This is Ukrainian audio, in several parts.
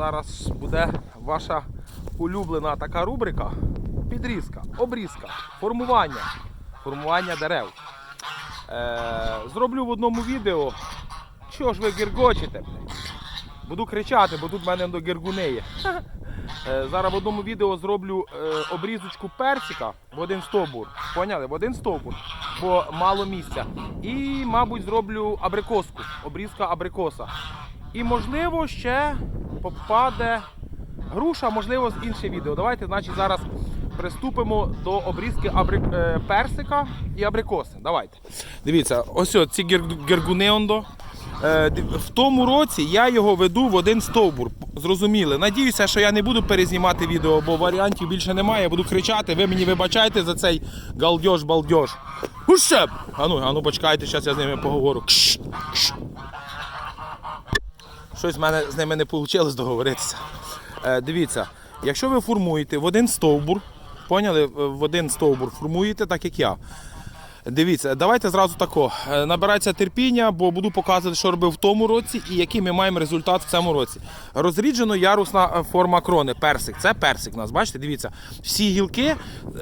Зараз буде ваша улюблена така рубрика. Підрізка, обрізка, формування, формування дерев. Е, зроблю в одному відео. Що ж ви гіргочите? Буду кричати, бо тут в мене до гіргунеє. Е, Зараз в одному відео зроблю е, обрізочку персика в один стовбур. Поняли? В один стовбур, бо мало місця. І, мабуть, зроблю абрикоску. Обрізка абрикоса. І можливо ще попаде груша, можливо, з інше відео. Давайте, значить, зараз приступимо до обрізки абри- е, персика і абрикоси. Давайте. Дивіться, ось ці гір- гіргунеондо. Е, В тому році я його веду в один стовбур. Зрозуміли. Надіюся, що я не буду перезнімати відео, бо варіантів більше немає. Я буду кричати. Ви мені вибачайте за цей галдьош балдьош Гущеп! Ану, ану, почекайте, зараз я з ними поговорю. Кш, кш. Щось в мене з ними не вийшло договоритися. Е, дивіться, якщо ви формуєте в один стовбур, поняли, в один стовбур формуєте, так як я. Дивіться, давайте зразу тако. Е, Набирайте терпіння, бо буду показувати, що робив в тому році і який ми маємо результат в цьому році. Розріджено ярусна е, форма крони. Персик. Це персик у нас. Бачите, дивіться. Всі гілки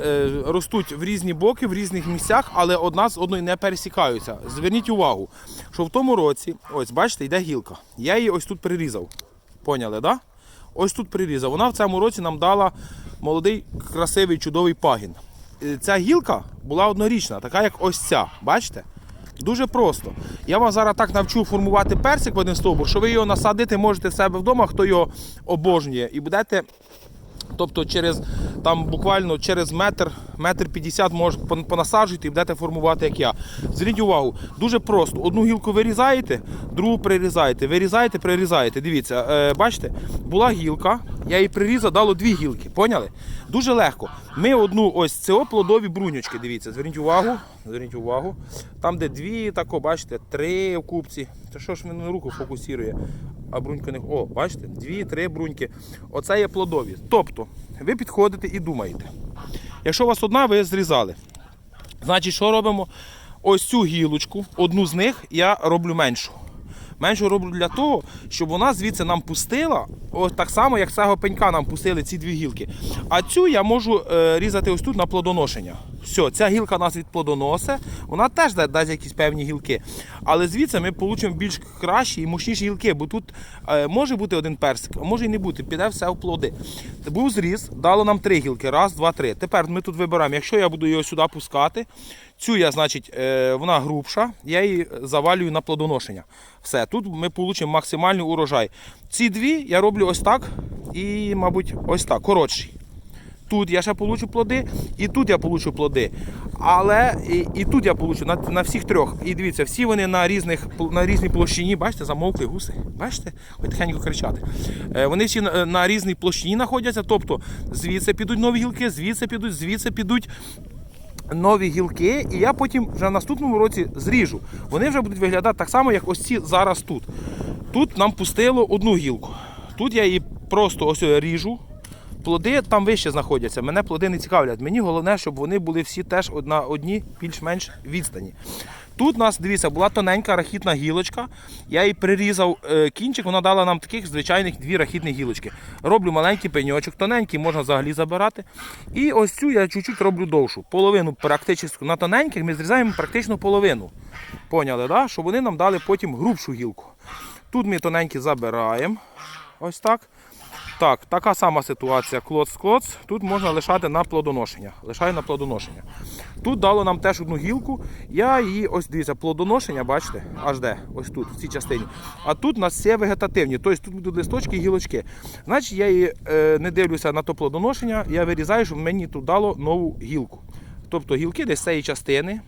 е, ростуть в різні боки, в різних місцях, але одна з одної не пересікаються. Зверніть увагу, що в тому році, ось бачите, йде гілка. Я її ось тут прирізав. Поняли? Да? Ось тут прирізав. Вона в цьому році нам дала молодий, красивий, чудовий пагін. Е, Ця гілка була однорічна, така як ось ця. Бачите? Дуже просто. Я вам зараз так навчу формувати персик в один стовбур, що ви його насадити можете в себе вдома, хто його обожнює, і будете. Тобто через там буквально через метр, метр п'ятдесят може пон- понасаджуйте і будете формувати, як я. Зверніть увагу, дуже просто. Одну гілку вирізаєте, другу прирізаєте. Вирізаєте, прирізаєте. Дивіться, е, бачите, була гілка, я її прирізав, дало дві гілки. Поняли? Дуже легко. Ми одну ось це плодові бруньочки. Дивіться, зверніть увагу. Зверніть увагу. Там, де дві, тако, бачите, три в купці. Це що ж на руку фокусує? А брунька не. О, бачите, дві, три бруньки. Оце є плодові. Тобто, ви підходите і думаєте. Якщо у вас одна, ви зрізали. Значить, що робимо? Ось цю гілочку, одну з них я роблю меншу. Меншу роблю для того, щоб вона звідси нам пустила, ось так само, як з цього пенька нам пустили ці дві гілки. А цю я можу е, різати ось тут на плодоношення. Все, ця гілка нас від плодоносе, вона теж дасть якісь певні гілки. Але звідси ми отримаємо більш кращі і мощніші гілки, бо тут е, може бути один персик, а може і не бути, піде все в плоди. Був зріз, дало нам три гілки. Раз, два, три. Тепер ми тут вибираємо, якщо я буду його сюди пускати, цю я, значить, е, вона грубша, я її завалюю на плодоношення. Все, тут ми отримаємо максимальний урожай. Ці дві я роблю ось так і, мабуть, ось так, коротші. Тут я ще получу плоди, і тут я получу плоди. Але і, і тут я получу на, на всіх трьох. І дивіться, всі вони на різних на різній площині. Бачите, замовкли гуси. Бачите? Хоч тихенько кричати. Е, вони всі на, на різній площині знаходяться. Тобто звідси підуть нові гілки, звідси підуть, звідси підуть. Нові гілки, і я потім вже в наступному році зріжу. Вони вже будуть виглядати так само, як ось ці зараз тут. Тут нам пустило одну гілку. Тут я її просто ось ріжу. Плоди там вище знаходяться. Мене плоди не цікавлять. Мені головне, щоб вони були всі теж на одній більш-менш відстані. Тут у нас, дивіться, була тоненька рахітна гілочка. Я її прирізав е, кінчик, вона дала нам таких звичайних дві рахітні гілочки. Роблю маленький пеньочок, тоненький можна взагалі забирати. І ось цю я чуть-чуть роблю довшу. Половину практично на тоненьких ми зрізаємо практично половину. Поняли, да? щоб вони нам дали потім грубшу гілку. Тут ми тоненькі забираємо. Ось так. Так, така сама ситуація клоц-клоц. Тут можна лишати на плодоношення. Лишаю на плодоношення. Тут дало нам теж одну гілку. Я її, ось дивіться, плодоношення, бачите, аж де, ось тут, в цій частині. А тут у нас все вегетативні, тобто тут будуть листочки і гілочки. Значить, я її е, не дивлюся на то плодоношення, я вирізаю, щоб мені тут дало нову гілку. Тобто гілки десь цієї частини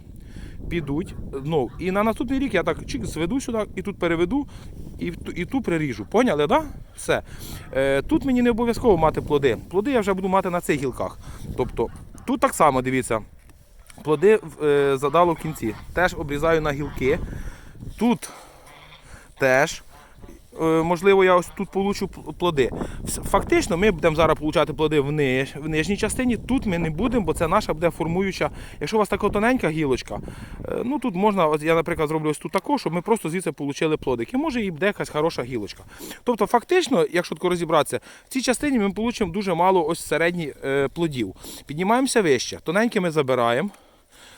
підуть. Ну, і на наступний рік я так чик зведу сюди і тут переведу, і, і ту приріжу. Поняли, да? Все. Е, тут мені не обов'язково мати плоди. Плоди я вже буду мати на цих гілках. Тобто тут так само дивіться. Плоди е, задало в кінці. Теж обрізаю на гілки. Тут теж. Е, можливо, я ось тут получу плоди. Фактично, ми будемо зараз получати плоди в, ниж, в нижній частині. Тут ми не будемо, бо це наша буде формуюча. Якщо у вас така тоненька гілочка, е, ну тут можна, я, наприклад, зроблю ось тут тако, щоб ми просто звідси отримали плодики. Може і буде якась хороша гілочка. Тобто, фактично, якщо тако розібратися, в цій частині ми получимо дуже мало ось середніх е, плодів. Піднімаємося вище, тоненькі ми забираємо.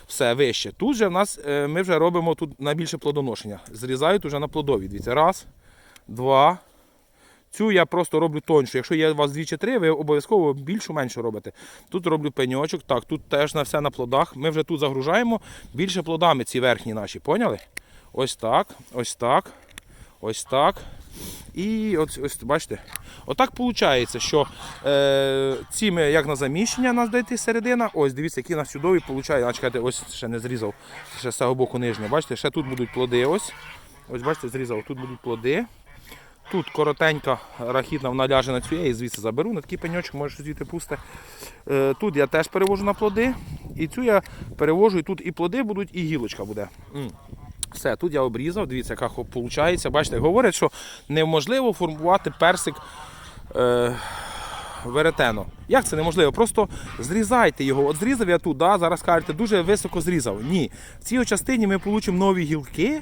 Все вище. Тут же в нас ми вже робимо тут найбільше плодоношення. Зрізають уже на плодові. Дивіться, раз, два. Цю я просто роблю тоньшу. Якщо є у вас дві чи три, ви обов'язково більшу меншу робите. Тут роблю пеньочок, так, тут теж на все на плодах. Ми вже тут загружаємо більше плодами ці верхні наші, поняли? Ось так, ось так, ось так. І ось, ось бачите, отак виходить, що е, ці ми як на заміщення нас дайте середина. Ось дивіться, які нас чудові виходить. А чекайте, ось ще не зрізав. Ще з цього боку нижнє. Бачите, ще тут будуть плоди. Ось. Ось бачите, зрізав. Тут будуть плоди. Тут коротенька рахітна, вона ляже на цю, я її звідси заберу, на такий пеньочок, може звідти пусте. Е, Тут я теж перевожу на плоди. І цю я перевожу, і тут і плоди будуть, і гілочка буде. Все, тут я обрізав, дивіться, як виходить. Бачите, говорять, що неможливо формувати персик е, веретено. Як це неможливо? Просто зрізайте його. От зрізав я тут, да, зараз кажете, дуже високо зрізав. Ні. В цій частині ми получимо нові гілки.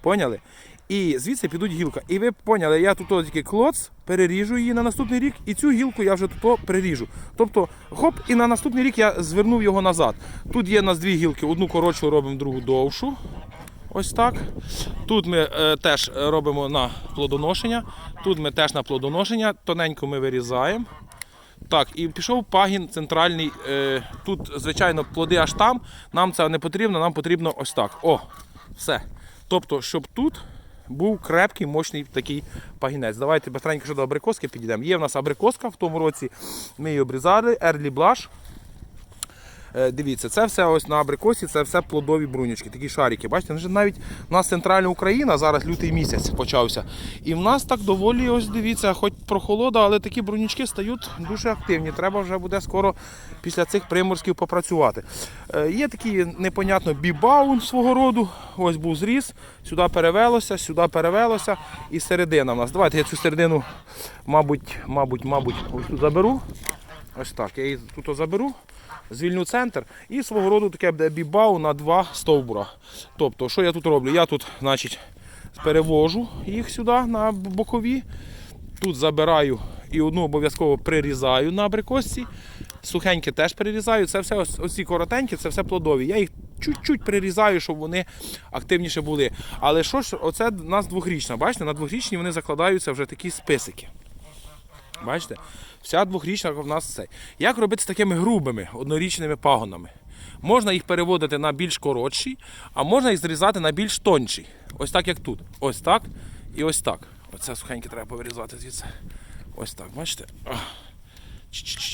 Поняли? І звідси підуть гілка. І ви поняли, я тут тільки клоц, переріжу її на наступний рік, і цю гілку я вже тут переріжу. Тобто, хоп, і на наступний рік я звернув його назад. Тут є у нас дві гілки, одну коротшу робимо, другу довшу. Ось так. Тут ми е, теж робимо на плодоношення. Тут ми теж на плодоношення. Тоненько ми вирізаємо. Так, і пішов пагін центральний. Е, тут, звичайно, плоди аж там. Нам це не потрібно, нам потрібно ось так. О, все. Тобто, щоб тут був крепкий, мощний такий пагінець. Давайте быстренько до абрикоски підійдемо. Є в нас абрикоска в тому році. Ми її обрізали, Ерлі Blush. Е, Дивіться, це все ось на абрикосі, це все плодові брунючки, такі шарики. Бачите, вже навіть у нас центральна Україна, зараз лютий місяць почався. І в нас так доволі, ось дивіться, хоч прохолода, але такі брунючки стають дуже активні. Треба вже буде скоро після цих приморськів попрацювати. Е, Є такий непонятно бібаун свого роду. Ось був зріз, сюди перевелося, сюди перевелося і середина в нас. Давайте я цю середину, мабуть, мабуть, мабуть, ось тут заберу. Ось так, я її тут заберу, звільню центр і свого роду таке буде бібау на два стовбура. Тобто, що я тут роблю? Я тут значить, перевожу їх сюди на бокові. Тут забираю і одну обов'язково прирізаю на абрикосці. Сухенькі теж прирізаю. Це все ось, оці коротенькі, це все плодові. Я їх чуть-чуть прирізаю, щоб вони активніше були. Але що ж, оце у нас двохрічна. Бачите, на двохрічні вони закладаються вже такі списики. Бачите? Вся двохрічна в нас це. Як робити з такими грубими однорічними пагонами? Можна їх переводити на більш коротші, а можна їх зрізати на більш тонші. Ось так, як тут. Ось так і ось так. Оце сухеньке треба повирізати звідси. Ось так, бачите?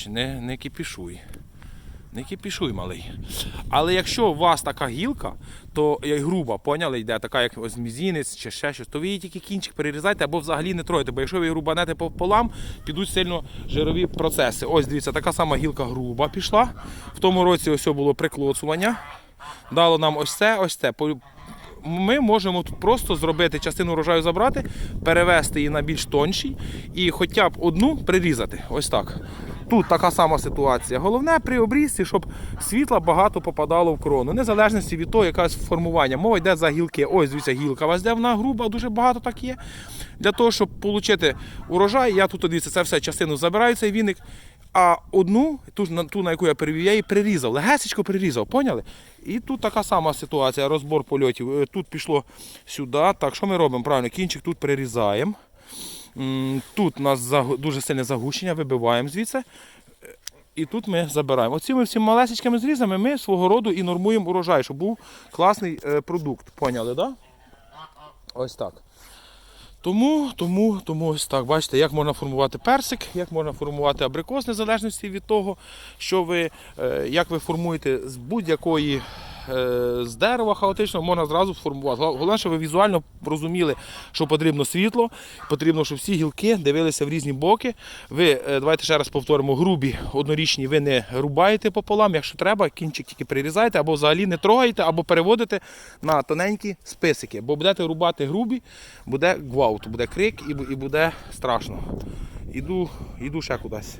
Не, не кипішуй. Не кипішуй, малий. Але якщо у вас така гілка, то як груба, поняли, йде така, як ось мізінець чи ще щось, то ви її тільки кінчик перерізайте або взагалі не троїте. Бо якщо ви її рубанете пополам, підуть сильно жирові процеси. Ось дивіться, така сама гілка груба пішла. В тому році ось було приклоцування. Дало нам ось це, ось це. Ми можемо тут просто зробити частину врожаю забрати, перевести її на більш тонший і хоча б одну прирізати. Ось так. Тут така сама ситуація. Головне при обрізці, щоб світла багато попадало в крону. Незалежності від того, якесь формування. Мова йде за гілки. Ось дивіться, гілка у вас де вона груба, дуже багато так є. Для того, щоб отримати урожай, я тут дивіться, це все частину забираю цей віник. А одну, ту, на- ту, на яку я перевів, я її прирізав, легесечко прирізав, поняли? І тут така сама ситуація, розбор польотів. Е, Тут пішло сюди. Так, що ми робимо? Правильно, кінчик тут прирізаємо. Тут у нас дуже сильне загущення, вибиваємо звідси. І тут ми забираємо. Оціми всіма малесечкими зрізами ми свого роду і нормуємо урожай, щоб був класний е, продукт. Поняли? Да? Ось так. Тому, тому, тому ось так. Бачите, як можна формувати персик, як можна формувати абрикос, в незалежності від того, що ви, е, як ви формуєте з будь-якої з дерева хаотично можна зразу формувати. Гол- Головне, щоб ви візуально розуміли, що потрібно світло, потрібно, щоб всі гілки дивилися в різні боки. Ви, е, давайте ще раз повторимо, грубі однорічні ви не рубаєте пополам, якщо треба, кінчик тільки прирізаєте, або взагалі не трогаєте, або переводите на тоненькі списики. Бо будете рубати грубі, буде гвалт, буде крик і буде страшно. Іду, іду ще кудись.